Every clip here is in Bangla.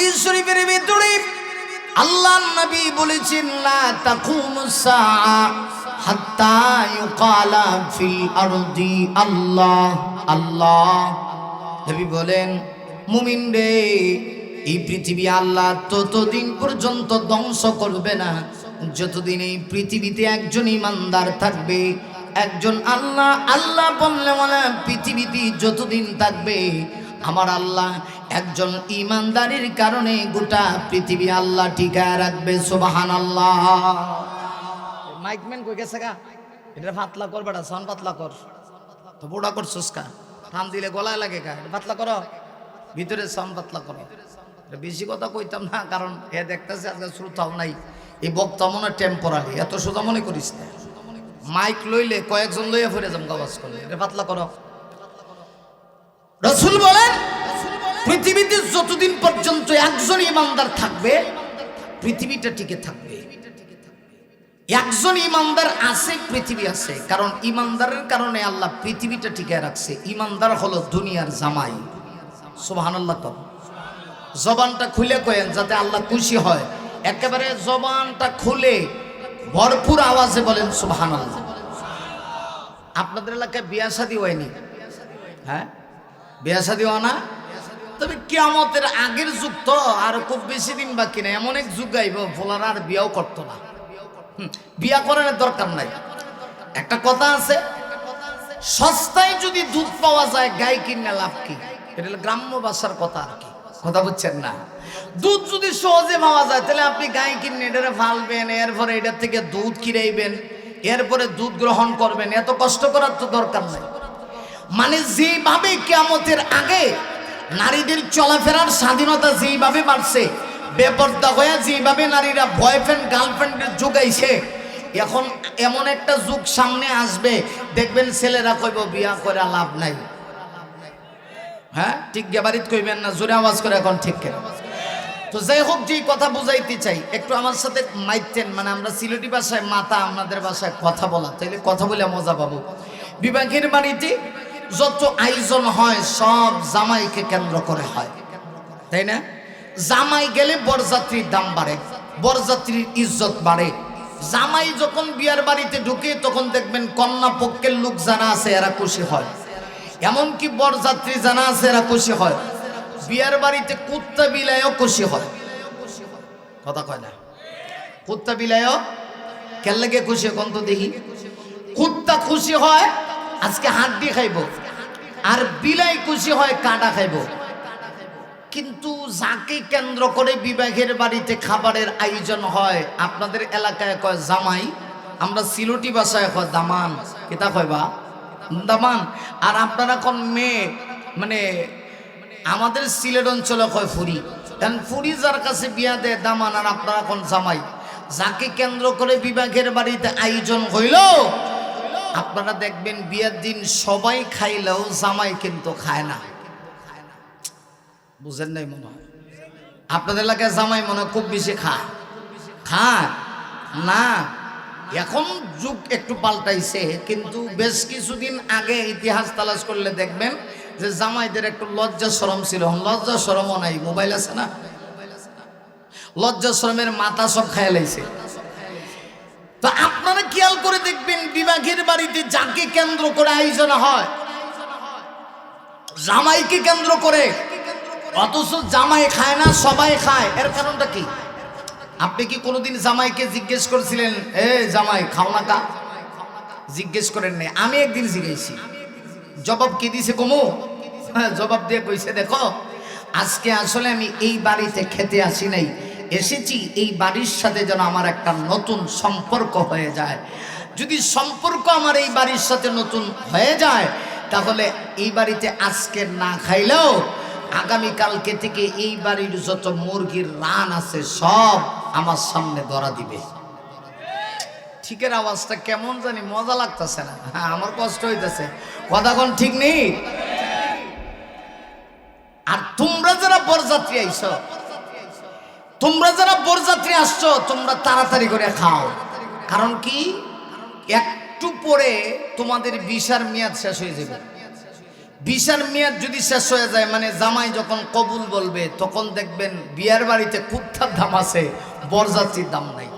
হাদিস শরীফের ভিতরে আল্লাহ নবী বলেছেন, লা তাকুমুস সাআ হাত্তা ইউকালা ফিল আরদি আল্লাহ আল্লাহ। নবী বলেন, মুমিন রে, এই পৃথিবী আল্লাহ ততদিন পর্যন্ত ধ্বংস করবে না। যতদিন এই পৃথিবীতে একজন ইমানদার থাকবে, একজন আল্লাহ আল্লাহ বললে মানে পৃথিবীতে যতদিন থাকবে আমার আল্লাহ একজন ইমানদারির কারণে গোটা পৃথিবী আল্লাহ টিকায় রাখবে সুবাহান আল্লাহ মাইকম্যান কই গেছে গা? এটা পাতলা কর বেটা সন পাতলা কর। তো বুড়া করছস কা? টান দিলে গলায় লাগে কা এটা পাতলা করো। ভিতরে সন পাতলা করো। বেশি কথা কইতাম না, কারণ এ দেখতেছে আজকে শ্রোতাও নাই। এই বক্তা মনে টেম্পোরারি এত সোজা মনে করিস না। মাইক লইলে কয়েকজন লইয়া ফিরে যাম গাওয়াজ করলে, এটা পাতলা করো। রসুল বলেন, পৃথিবীতে যতদিন পর্যন্ত একজন ইমানদার থাকবে, পৃথিবীটা টিকে থাকবে। একজন ইমানদার আছে, পৃথিবী আছে। কারণ ইমানদারের কারণে আল্লাহ পৃথিবীটা টিকে রাখছে। ইমানদার হলো দুনিয়ার জামাই। সুবহানাল্লাহ কর। জবানটা খুলে কয়েন যাতে আল্লাহ খুশি হয়। একেবারে জবানটা খুলে ভরপুর আওয়াজে বলেন, সুবহানাল্লাহ। আপনাদের এলাকায় বিয়া শাদী হয়নি? হ্যাঁ? বিয়া হয় না? তবে কিয়ামতের আগের যুগ তো আর খুব বেশি দিন বাকি নেই। এমন এক যুগ আইব, ফোলার আর বিয়াও করতো না। বিয়া করার দরকার নাই। একটা কথা আছে, সস্তায় যদি দুধ পাওয়া যায় গাই কিনে লাভ কি? এটা গ্রাম্য ভাষার কথা আর কি। কথা বুঝছেন না? দুধ যদি সহজে পাওয়া যায়, তাহলে আপনি গাই কিনে এটারে ফালবেন, এরপরে এটার থেকে দুধ কিরাইবেন, এরপরে দুধ গ্রহণ করবেন। এত কষ্ট করার তো দরকার নাই। মানে যেভাবে কেয়ামতের আগে নারীদের চলাফেরার স্বাধীনতা যেইভাবে বাড়ছে, বেপর্দা হয়ে যেভাবে নারীরা বয়ফ্রেন্ড গার্লফ্রেন্ডের যোগাইছে এখন এমন একটা যুগ সামনে আসবে, দেখবেন ছেলেরা কইব, বিয়া করে লাভ নাই। হ্যাঁ ঠিক গেবারিত কইবেন না, জোরে আওয়াজ করে এখন ঠিক কেন? তো যাই হোক, যেই কথা বুঝাইতে চাই, একটু আমার সাথে মাইতেন মানে আমরা সিলেটি ভাষায় মাতা, আমাদের ভাষায় কথা বলা, তাইলে কথা বলে মজা পাবো। বিবাহের বাড়িতে যত আয়োজন হয়, সব জামাইকে কেন্দ্র করে হয়। তাই না? জামাই গেলে বরযাত্রীর দাম বাড়ে, বরযাত্রীর ইজ্জত বাড়ে। জামাই যখন বিয়ার বাড়িতে ঢুকে, তখন দেখবেন কন্যা পক্ষের লোক জানা আছে, এরা খুশি হয়। এমনকি বরযাত্রী জানা আছে, এরা খুশি হয়। বিয়ার বাড়িতে কুত্তা বিলায়ও খুশি হয়। কথা কয় না? কুত্তা বিলায়ও কেন লাগে খুশি কোন তো দেখি। কুত্তা খুশি হয় আজকে হাড্ডি খাইব। আর বিলাই খুশি হয় কাঁটা খাইব। কিন্তু যাকে কেন্দ্র করে বিবাহের বাড়িতে খাবারের আয়োজন হয়। আপনাদের এলাকায় কয় জামাই? আমরা সিলটি ভাষায় কয় দামান। কেতা কয়বা দামান। আর আপনারা কোন মেয়ে? মানে আমাদের সিলেট অঞ্চলে কয় ফুরি কারণ ফুরি যার কাছে বিয়া দেয় দামান। আর আপনারা কোন জামাই? যাকে কেন্দ্র করে বিবাহের বাড়িতে আয়োজন হইল? আপনারা দেখবেন বিয়ের দিন সবাই খাইলেও জামাই কিন্তু খায় না। বুঝেন নাই মনে হয়? আপনাদের এলাকায় জামাই মনে খুব বেশি খায়। খায়? না। এখন যুগ একটু পাল্টাইছে, কিন্তু বেশ কিছুদিন আগে ইতিহাস তালাশ করলে দেখবেন যে জামাইদের একটু লজ্জা সরম ছিল। লজ্জা সরমও নাই, মোবাইল আছে না? লজ্জা সরমের মাথা সব খায় লাইছে। তো আপনারা খেয়াল করে দেখবেন বিবাহের বাড়িতে যাকে কেন্দ্র করে আয়োজন হয়, জামাইকে কেন্দ্র করে, অথচ জামাই খায় না, সবাই খায়। এর কারণটা কি? আপনি কি কোনোদিন জামাইকে জিজ্ঞেস করেছিলেন, এ জামাই, খাও না কা? জিজ্ঞেস করেন নাই। আমি একদিন জিজ্ঞেসি জবাব কি দিছে কমু? হ্যাঁ জবাব দিয়ে কইছে, দেখো, আজকে আসলে আমি এই বাড়িতে খেতে আসি নাই। এসেছি, এই বাড়ির সাথে যেন আমার একটা নতুন সম্পর্ক হয়ে যায়। যদি সম্পর্ক আমার এই বাড়ির সাথে নতুন হয়ে যায়, তাহলে এই বাড়িতে আজকে না খাইলেও আগামীকালকে থেকে এই বাড়ির যত মুরগির রান আছে, সব আমার সামনে ধরা দিবে। ঠিকের আওয়াজটা কেমন জানি মজা লাগতেছে না। হ্যাঁ আমার কষ্ট হইতেছে। কথা কোন ঠিক নেই? আর তোমরা যারা বরযাত্রী আইছ তোমরা যারা বরযাত্রী আসছো, তোমরা তাড়াতাড়ি করে খাও। কারণ কি? একটু পরে তোমাদের বিশার মেয়াদ শেষ হয়ে যাবে। বিশার মেয়াদ যদি শেষ হয়ে যায় মানে জামাই যখন কবুল বলবে, তখন দেখবেন বিয়ার বাড়িতে কুত্তার দাম আছে, বরযাত্রীর দাম নাই।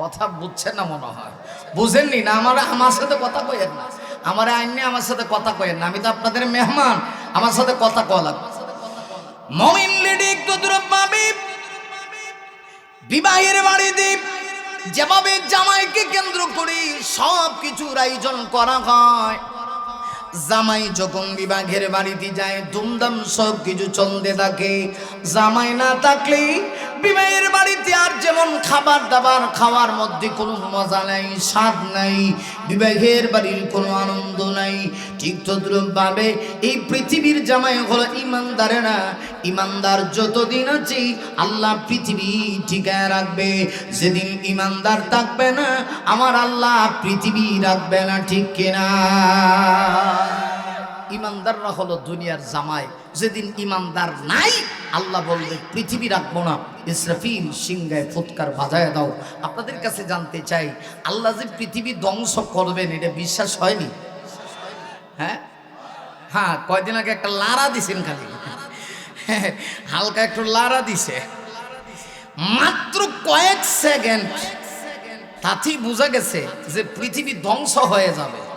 কথা বুঝছেন না মনে হয়? বুঝেননি? না, আমার আমার সাথে কথা কয়েন না। আমার আইনে আমার সাথে কথা কয়েন না। আমি তো আপনাদের মেহমান, আমার সাথে কথা লাগবে। মমিন দূর পাবে। বিবাহের বাড়িতে যেভাবে জামাইকে কেন্দ্র করে সব কিছুর আয়োজন করা হয় জামাই যখন বিবাহের বাড়িতে যায় দুমদাম সব কিছু চলতে থাকে। জামাই না থাকলে বিবাহের বাড়িতে আর যেমন খাবার দাবার খাওয়ার মধ্যে কোনো মজা নাই, স্বাদ নাই, বিবাহের বাড়ির কোনো আনন্দ নাই। ঠিক তদ্রুপভাবে এই পৃথিবীর জামাই হলো ইমানদারেরা ইমানদার যতদিন আছে আল্লাহ পৃথিবী ঠিকায় রাখবে। যেদিন ইমানদার থাকবে না, আমার আল্লাহ পৃথিবী রাখবে না, ঠিক কিনা? ইমানদাররা হলো দুনিয়ার জামাই। যেদিন ইমানদার নাই, আল্লাহ বলবে, পৃথিবী রাখব না। ইসরাফিল সিংহায় ফুৎকার বাজায় দাও। আপনাদের কাছে জানতে চাই, আল্লাহ যে পৃথিবী ধ্বংস করবেন, এটা বিশ্বাস হয়নি? হ্যাঁ? হ্যাঁ কয়দিন আগে একটা লারা দিছেন খালি। হালকা একটু লারা দিছে। মাত্র কয়েক সেকেন্ড। তাতেই বোঝা গেছে যে পৃথিবী ধ্বংস হয়ে যাবে।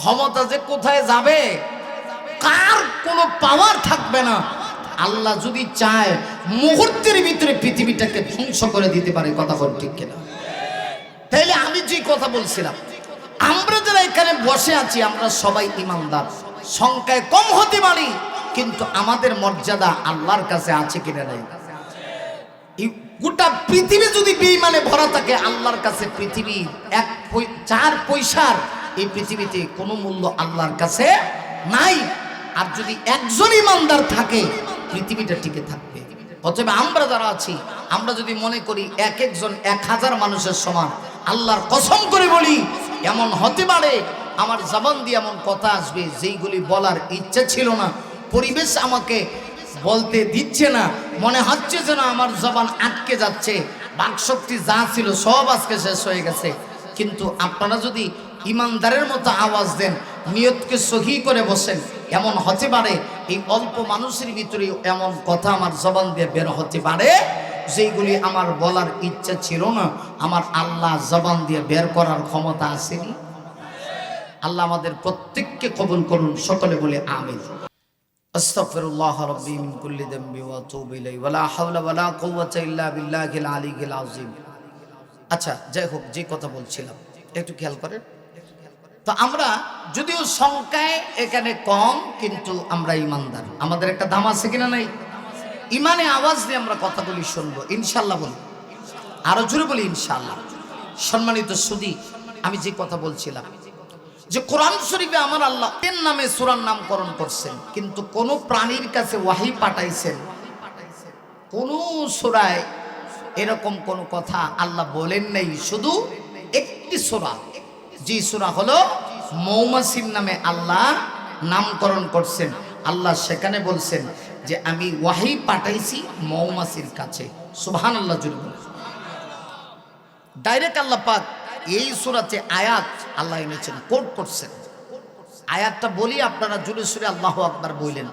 ক্ষমতা যে কোথায় যাবে? কার কোনো পাওয়ার থাকবে না? আল্লাহ যদি চায়, মুহূর্তের ভিতরে পৃথিবীটাকে ধ্বংস করে দিতে পারে, কথা বল ঠিক কিনা? তাইলে আমি যে কথা বলছিলাম, আমরা যারা এখানে বসে আছি, আমরা সবাই ইমানদার। সংখ্যায় কম হতে পারি, কিন্তু আমাদের মর্যাদা আল্লাহর কাছে আছে কিনা নাই? গোটা পৃথিবী যদি বেইমানে ভরা থাকে, আল্লাহর কাছে পৃথিবী এক চার পয়সার এই পৃথিবীতে কোনো মূল্য আল্লাহর কাছে নাই। আর যদি একজন ইমানদার থাকে, পৃথিবীটা টিকে থাকবে। অতএব আমরা যারা আছি, আমরা যদি মনে করি এক একজন এক হাজার মানুষের সমান, আল্লাহর কসম করে বলি, এমন হতে পারে আমার জবান দিয়ে এমন কথা আসবে যেইগুলি বলার ইচ্ছা ছিল না, পরিবেশ আমাকে বলতে দিচ্ছে না, মনে হচ্ছে যেন আমার জবান আটকে যাচ্ছে, বাকশক্তি যা ছিল সব আজকে শেষ হয়ে গেছে। কিন্তু আপনারা যদি ইমানদারের মতো আওয়াজ দেন নিয়তকে সহি করে বসেন এমন হতে পারে এই অল্প মানুষের ভিতরে এমন কথা আমার জবান দিয়ে বের হতে পারে যেইগুলি আমার বলার ইচ্ছা ছিল না আমার আল্লাহ জবান দিয়ে বের করার ক্ষমতা আসেনি আল্লাহ আমাদের প্রত্যেককে কবুল করুন সকলে বলে আমিন أستغفر الله ربي من كل ذنب وأتوب إليه ولا حول ولا قوة إلا بالله العلي العظيم আচ্ছা যাই হোক যে কথা বলছিলাম একটু খেয়াল করেন তো আমরা যদিও সংখ্যায় এখানে কম, কিন্তু আমরা ইমানদার। আমাদের একটা দাম আছে কিনা নাই? ইমানে আওয়াজ দিয়ে আমরা কথাগুলি শুনব। ইনশাল্লাহ বলি। আরও জোরে বলি ইনশাল্লাহ সম্মানিত সুদি, আমি যে কথা বলছিলাম, যে কোরআন শরীফে আমার আল্লাহ এর নামে সুরার নামকরণ করছেন, কিন্তু কোন প্রাণীর কাছে ওয়াহি পাঠাইছেন, কোন সুরায় এরকম কোন কথা আল্লাহ বলেন নাই, শুধু একটি সুরা। যে সুরা হলো মৌমাসির নামে আল্লাহ নামকরণ করছেন। আল্লাহ সেখানে বলছেন যে, আমি ওয়াহি পাঠাইছি মৌমাসির কাছে। সুবহান আল্লাহ জুড়ে ডাইরেক্ট আল্লাহ পাক এই সুরাতে আয়াত আল্লাহ এনেছেন কোট করছেন। আয়াতটা বলি আপনারা জুড়ে সুরে আল্লাহ আকবার বললেন।